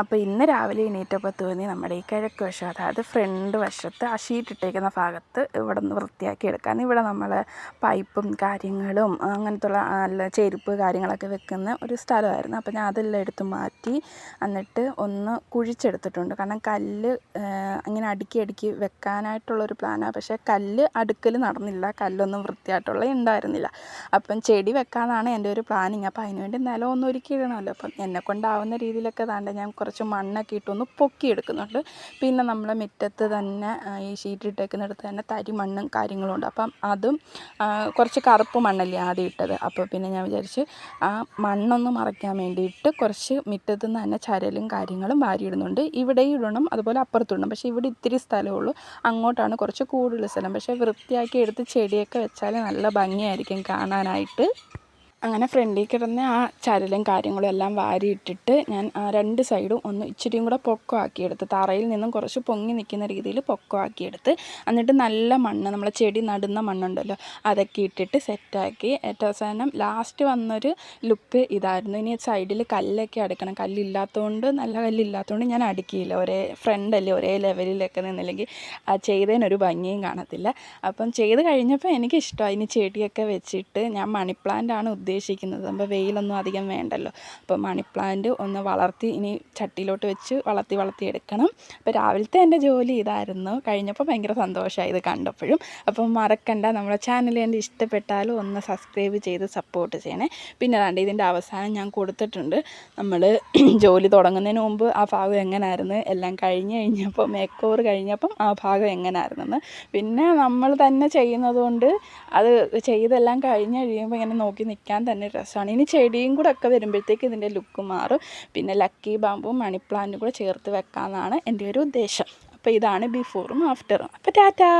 അപ്പോൾ ഇന്ന് രാവിലെ എണീറ്റപ്പോൾ തോന്നി നമ്മുടെ ഈ കിഴക്ക് വശം അതായത് ഫ്രണ്ട് വശത്ത് ആ ഷീറ്റ് ഇട്ടേക്കുന്ന ഭാഗത്ത് ഇവിടെ നിന്ന് വൃത്തിയാക്കി എടുക്കാൻ. ഇവിടെ നമ്മൾ പൈപ്പും കാര്യങ്ങളും അങ്ങനത്തുള്ള നല്ല ചെരുപ്പ് കാര്യങ്ങളൊക്കെ വെക്കുന്ന ഒരു സ്ഥലമായിരുന്നു. അപ്പോൾ ഞാൻ അതെല്ലാം എടുത്ത് മാറ്റി എന്നിട്ട് ഒന്ന് കുഴിച്ചെടുത്തിട്ടുണ്ട്. കാരണം കല്ല് ഇങ്ങനെ അടുക്കി അടുക്കി വെക്കാനായിട്ടുള്ളൊരു പ്ലാനാണ് പക്ഷേ കല്ല് അടുക്കൽ നടന്നില്ല. കല്ലൊന്നും വൃത്തിയായിട്ടുള്ള ഉണ്ടായിരുന്നില്ല. അപ്പം ചെടി വെക്കാനാണ് എന്റെ ഒരു പ്ലാനിങ് അപ്പോൾ അതിനുവേണ്ടി നിലം ഒന്ന് ഒരുക്കി ഇടണമല്ലോ അപ്പം എന്നെ കൊണ്ടാവുന്ന രീതിയിലൊക്കെ താണ്ട് ഞാൻ കുറച്ച് മണ്ണൊക്കെ ഇട്ടൊന്ന് പൊക്കിയെടുക്കുന്നുണ്ട്. പിന്നെ നമ്മളെ മുറ്റത്ത് തന്നെ ഈ ഷീറ്റ് ഇട്ടേക്കുന്നിടത്ത് തന്നെ തരി മണ്ണും കാര്യങ്ങളും ഉണ്ട്. അപ്പം അതും കുറച്ച് കറുപ്പ് മണ്ണല്ലേ ആദ്യം ഇട്ടത്. അപ്പോൾ പിന്നെ ഞാൻ വിചാരിച്ച് ആ മണ്ണൊന്ന് മറയ്ക്കാൻ വേണ്ടിയിട്ട് കുറച്ച് മുറ്റത്ത് നിന്ന് തന്നെ ചരലും കാര്യങ്ങളും വാരിയിടുന്നുണ്ട്. ഇവിടെയും ഇടണം അതുപോലെ അപ്പുറത്തും പക്ഷേ ഇവിടെ ഇത്തിരി സ്ഥലമേ ഉള്ളൂ. അങ്ങോട്ടാണ് കുറച്ച് കൂടുതൽ സ്ഥലം. പക്ഷേ വൃത്തിയാക്കി എടുത്ത് ചെടിയൊക്കെ വെച്ചാൽ നല്ല ഭംഗിയായിരിക്കും കാണാനായിട്ട്. അങ്ങനെ ഫ്രണ്ടിൽ കിടന്ന ആ ചരലും കാര്യങ്ങളും എല്ലാം വാരിയിട്ടിട്ട് ഞാൻ ആ രണ്ട് സൈഡും ഒന്ന് ഇച്ചിരിയും കൂടെ പൊക്കമാക്കിയെടുത്ത് തറയിൽ നിന്നും കുറച്ച് പൊങ്ങി നിൽക്കുന്ന രീതിയിൽ പൊക്കമാക്കിയെടുത്ത് എന്നിട്ട് നല്ല മണ്ണ് നമ്മളെ ചെടി നടുന്ന മണ്ണുണ്ടല്ലോ അതൊക്കെ ഇട്ടിട്ട് സെറ്റാക്കി. ഏറ്റവും അവസാനം ലാസ്റ്റ് വന്നൊരു ലുക്ക് ഇതായിരുന്നു. ഇനി സൈഡിൽ കല്ലൊക്കെ അടുക്കണം. കല്ലില്ലാത്തതുകൊണ്ട് നല്ല കല്ലില്ലാത്തതുകൊണ്ട് ഞാൻ അടുക്കിയില്ല. ഒരേ ഫ്രണ്ടല്ലേ ഒരേ ലെവലിലൊക്കെ നിന്നില്ലെങ്കിൽ ആ ചെയ്തതിനൊരു ഭംഗിയും കാണത്തില്ല. അപ്പം ചെയ്ത് കഴിഞ്ഞപ്പോൾ എനിക്കിഷ്ടമായി ഇനി ചെടിയൊക്കെ വെച്ചിട്ട് ഞാൻ മണി പ്ലാന്റ് ആണ് ഉദ്ദേശിക്കുന്നത്. അപ്പോൾ വെയിലൊന്നും അധികം വേണ്ടല്ലോ. അപ്പോൾ മണി പ്ലാന്റ് ഒന്ന് വളർത്തി ഇനി ചട്ടിയിലോട്ട് വെച്ച് വളർത്തി വളർത്തി എടുക്കണം. അപ്പോൾ രാവിലത്തെ എന്റെ ജോലി ഇതായിരുന്നു. കഴിഞ്ഞപ്പോൾ ഭയങ്കര സന്തോഷമായി ഇത് കണ്ടപ്പോഴും. അപ്പം മറക്കണ്ട. നമ്മുടെ ചാനൽ എന്റെ ഇഷ്ടപ്പെട്ടാലും ഒന്ന് സബ്സ്ക്രൈബ് ചെയ്ത് സപ്പോർട്ട് ചെയ്യണേ. പിന്നെ അതാണ്ട് ഇതിന്റെ അവസാനം ഞാൻ കൊടുത്തിട്ടുണ്ട്. നമ്മൾ ജോലി തുടങ്ങുന്നതിന് മുമ്പ് ആ ഭാഗം എങ്ങനെയായിരുന്നു എല്ലാം കഴിഞ്ഞ് കഴിഞ്ഞപ്പോൾ മേക്ക് ഓവർ കഴിഞ്ഞപ്പം ആ ഭാഗം എങ്ങനെയായിരുന്നെന്ന് പിന്നെ നമ്മൾ തന്നെ ചെയ്യുന്നതുകൊണ്ട് അത് ചെയ്തെല്ലാം കഴിഞ്ഞ് കഴിയുമ്പോൾ ഇങ്ങനെ നോക്കി നിൽക്കാൻ തന്നെ രസമാണ്. ഇനി ചെടിയും കൂടെ ഒക്കെ വരുമ്പോഴത്തേക്ക് ഇതിന്റെ ലുക്ക് മാറും. പിന്നെ ലക്കി ബാമ്പും മണി പ്ലാന്റും കൂടെ ചേർത്ത് വെക്കാമെന്നാണ് എന്റെ ഒരു ഉദ്ദേശം. അപ്പോൾ ഇതാണ് ബിഫോറും ആഫ്റ്ററും അപ്പോൾ ടാറ്റാ!